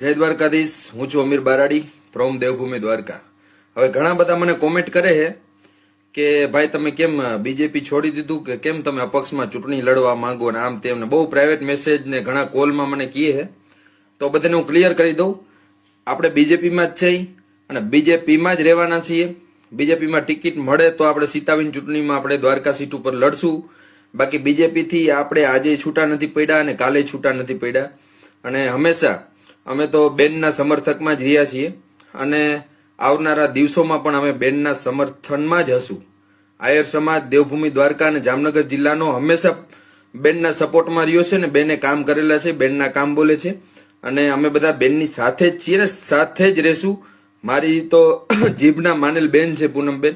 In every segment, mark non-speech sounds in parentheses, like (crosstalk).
જય દ્વારકાધીશ. હું છું અમીર બારાડી ફ્રોમ દેવભૂમિ દ્વારકા. હવે ઘણા બધા મને કોમેન્ટ કરે છે કે, ભાઈ, તમે કેમ બીજેપી છોડી દીધું? કે કેમ તમે અપક્ષમાં ચૂંટણી લડવા માંગો? ને આમ તેમને બહુ પ્રાઇવેટ મેસેજ ને ઘણા કોલમાં મને કહે છે. તો બધાને હું ક્લિયર કરી દઉં. આપણે બીજેપીમાં જ છીએ અને બીજેપીમાં જ રહેવાના છીએ. બીજેપીમાં ટિકિટ મળે તો આપણે સીતાવીન ચૂંટણીમાં આપણે દ્વારકા સીટ ઉપર લડશું. બાકી બીજેપીથી આપણે આજે છૂટા નથી પડ્યા અને કાલે છૂટા નથી પડ્યા. અને હંમેશા અમે તો બેનના સમર્થકમાં જ રહ્યા છીએ અને આવનારા દિવસોમાં પણ અમે બેનના સમર્થનમાં જ હશું. આયર સમાજ, દેવભૂમિ દ્વારકા અને જામનગર જિલ્લાનો હંમેશા બેનના સપોર્ટમાં રહ્યો છે ને બેને કામ કરેલા છે, બેનના કામ બોલે છે. અને અમે બધા બેનની સાથે જ છીએ સાથે જ રહેશું. મારી તો (clears throat) જીભના માનેલ બેન છે પૂનમબેન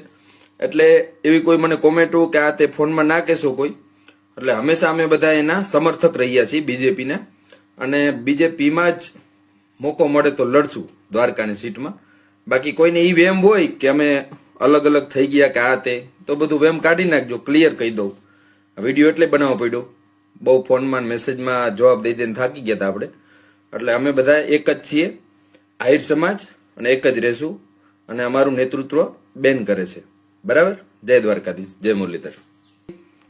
એટલે એવી કોઈ મને કોમેન્ટો કે આ તે ફોનમાં ના કહેશો કોઈ. એટલે હંમેશા અમે બધા એના સમર્થક રહ્યા છીએ, બીજેપીના. અને બીજેપીમાં જ મોકો મળે તો લડશું દ્વારકાની સીટમાં. બાકી કોઈને ઈ વેમ હોય કે અમે અલગ અલગ થઈ ગયા કે આ તે, તો બધું વેમ કાઢી નાખજો ક્લિયર કહી દઉં. વીડિયો એટલે બનાવવો પડ્યો. બહુ ફોનમાં મેસેજમાં જવાબ દઈ દઈને થાકી ગયા હતા આપણે. એટલે અમે બધા એક જ છીએ, આહિર સમાજ અને એક જ રહેશું અને અમારું નેતૃત્વ બેન કરે છે. બરાબર? જય દ્વારકાધીશ, જય મુરલીધર.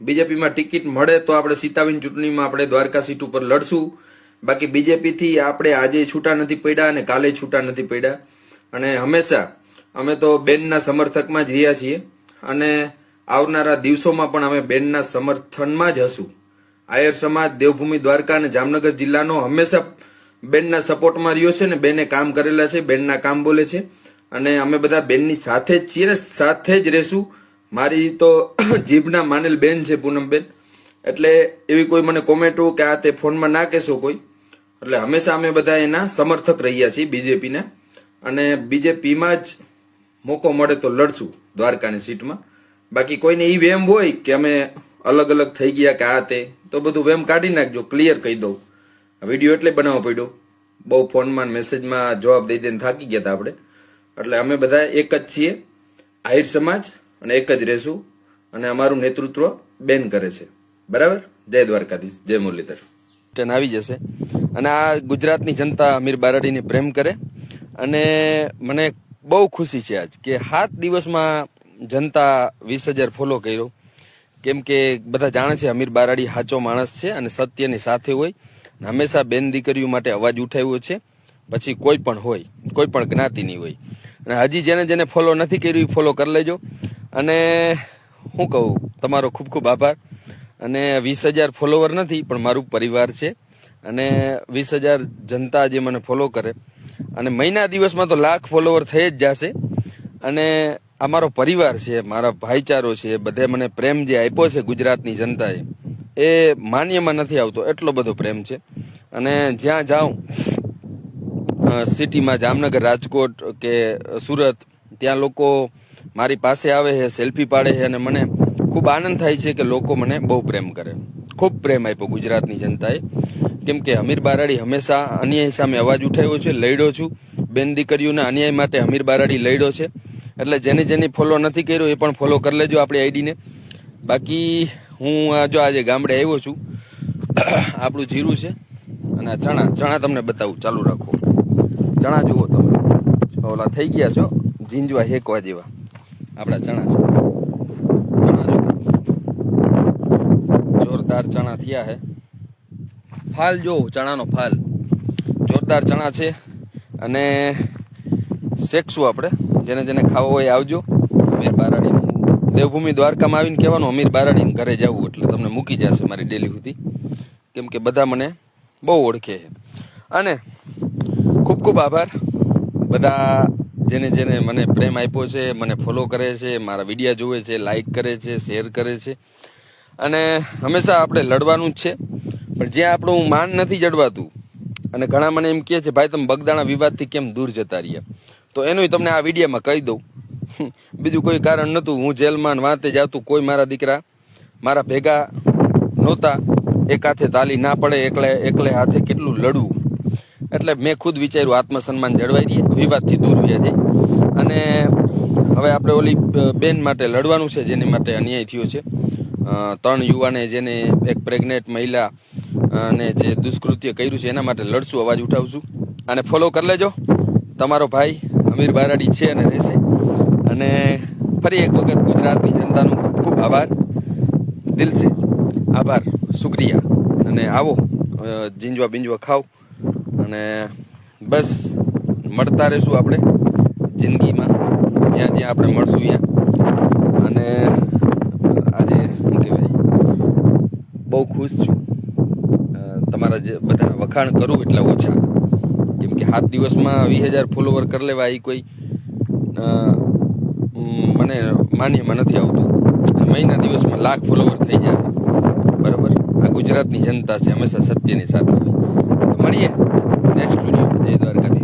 બીજેપીમાં ટિકિટ મળે તો આપણે સીતાવીન ચૂંટણીમાં આપણે દ્વારકા સીટ ઉપર લડશું. બાકી બીજેપીથી આપણે આજે છૂટા નથી પડ્યા અને કાલે છૂટા નથી પડ્યા. અને હંમેશા અમે તો બેનના સમર્થકમાં જ રહ્યા છીએ. અને આવનારા દિવસોમાં પણ અમે બેનના સમર્થનમાં જ હશું. આયર સમાજ, દેવભૂમિ, દ્વારકા અને જામનગર જિલ્લાનો હંમેશા બેનના સપોર્ટમાં રહ્યો છે ને બેને કામ કરેલા છે, બેનના કામ બોલે છે. અને અમે બધા બેનની સાથે જ છીએ, સાથે જ રહેશું. મારી તો (clears throat) જીભના માનેલ બેન છે પૂનમબેન. એટલે એવી કોઈ મને કોમેન્ટો કે આ તે ફોનમાં ના કહેશો કોઈ. એટલે હંમેશા અમે બધા એના સમર્થક રહ્યા છીએ બીજેપીના. અને બીજેપીમાં જ મોકો મળે તો લડશું દ્વારકાની સીટમાં. બાકી કોઈને એ વેમ હોય કે અમે અલગ અલગ થઈ ગયા કે આ તે, તો બધું વેમ કાઢી નાખજો ક્લિયર કહી દઉં. વીડિયો એટલે બનાવવો પડ્યો. બહુ ફોનમાં મેસેજમાં જવાબ દઈ દઈને થાકી ગયા હતા આપણે. એટલે અમે બધા એક જ છીએ, આહિર સમાજ અને એક જ રહેશું અને અમારું નેતૃત્વ બેન કરે છે. બરાબર? જય દ્વારકાધીશ, જય મુરલીધર. આવી જશે. અને આ ગુજરાતની જનતા અમીર બારાડીને પ્રેમ કરે. અને મને બહુ ખુશી છે આજ કે સાત દિવસમાં જનતા વીસ હજાર ફોલો કર્યો. કેમ કે બધા જાણે છે અમીર બારાડી સાચો માણસ છે અને સત્યની સાથે હોય. હંમેશા બેન દીકરીઓ માટે અવાજ ઉઠાવ્યો છે. પછી કોઈ પણ હોય, કોઈ પણ જ્ઞાતિની હોય. અને હજી જેને જેને ફોલો નથી કર્યું એ ફોલો કરી લેજો. અને હું કહું, તમારો ખૂબ ખૂબ આભાર. અને વીસ હજાર ફોલોવર નથી, પણ મારું પરિવાર છે. અને વીસ હજાર જનતા જે મને ફોલો કરે. અને મહિના દિવસમાં તો લાખ ફોલોવર થઈ જ જશે. અને આ મારો પરિવાર છે, મારા ભાઈચારો છે, બધે મને પ્રેમ જે આપ્યો છે ગુજરાતની જનતાએ, એ માન્યમાં નથી આવતો, એટલો બધો પ્રેમ છે. અને જ્યાં જાઉં સિટીમાં જામનગર, રાજકોટ કે સુરત, ત્યાં લોકો મારી પાસે આવે છે, સેલ્ફી પાડે છે અને મને ખૂબ આનંદ થાય છે કે લોકો મને બહુ પ્રેમ કરે. ખૂબ પ્રેમ આપ્યો ગુજરાતની જનતાએ. કેમ કે અમીર બારાડી હંમેશા અન્યાય સામે અવાજ ઉઠાવ્યો છે લડ્યો છું. બેન દીકરીઓના અન્યાય માટે અમીર બારાડી લડ્યો છે. એટલે જેને જેને ફોલો નથી કર્યો એ પણ ફોલો કરી લેજો આપણી આઈડીને બાકી હું આ જો આજે ગામડે આવ્યો છું, આપણું જીરું છે. અને આ ચણા ચણા તમને બતાવું, ચાલુ રાખો. ચણા જુઓ તમે. ઓલા થઈ ગયા છો ઝીંજવા હેકવા જેવા. આપણા ચણા છે. ચણા જોરદાર ચણા થયા હે ફાલ જો ચણાનો ફાલ. જોરદાર ચણા છે અને શેકશું આપણે. જેને જેને ખાવો હોય આવજો. અમીર બારાડીનું દેવભૂમિ દ્વારકામાં આવીને કહેવાનું, અમીર બારાડીને ઘરે જવું એટલે તમને મૂકી જશે મારી ડેલી સુધી કેમ કે બધા મને બહુ ઓળખે છે. અને ખૂબ ખૂબ આભાર. બધા જેને જેને મને પ્રેમ આપ્યો છે, મને ફોલો કરે છે, મારા વિડીયા જુએ છે લાઈક કરે છે શેર કરે છે. અને હંમેશા આપણે લડવાનું જ છે. પણ જ્યાં આપણું માન નથી જડવાતું, અને ઘણા મને એમ કહે છે, ભાઈ, તમે બગદાણા વિવાદથી કેમ દૂર જતા રહ્યા? તો એનું તમને આ વિડીયોમાં કહી દઉં. બીજું કોઈ કારણ નહોતું. હું જેલમાં વાંતે જાતું, કોઈ મારા દીકરા મારા ભેગા નહોતા. એક હાથે તાલી ના પડે, એકલે એકલે હાથે કેટલું લડવું. એટલે મેં ખુદ વિચાર્યું આત્મસન્માન જળવાઈ દઈએ વિવાદથી દૂર રહ્યા જાય અને હવે આપણે ઓલી બેન માટે લડવાનું છે, જેની માટે અન્યાય થયો છે. ત્રણ યુવાને જેને એક પ્રેગ્નેન્ટ મહિલા અને જે દુષ્કૃત્ય કર્યું છે એના માટે લડશું, અવાજ ઉઠાવશું. અને ફોલો કરી લેજો. તમારો ભાઈ અમીર બારાડી છે અને રહેશે. અને ફરી એક વખત ગુજરાતની જનતાનો ખૂબ ખૂબ આભાર. દિલ સે આભાર. શુક્રિયા. અને આવો જીંજવા બિંજવા ખાવ અને બસ મળતા રહેશું આપણે જિંદગીમાં. જ્યાં જ્યાં આપણે મળશું ત્યાં. અને આજે શું કહેવાય, બહુ ખુશ છું. તમારા જે બધા વખાણ કરું એટલા ઓછા. કેમ કે સાત દિવસમાં વીસ હજાર ફોલોવર કરી લેવા એ કોઈ મને માન્યમાં નથી આવતું. મહિના દિવસમાં લાખ ફોલોવર થઈ જાય. બરાબર? આ ગુજરાતની જનતા છે, હંમેશા સત્યની સાથે હોય. મળીએ નેક્સ્ટ વીડિયો જય દ્વારકાથી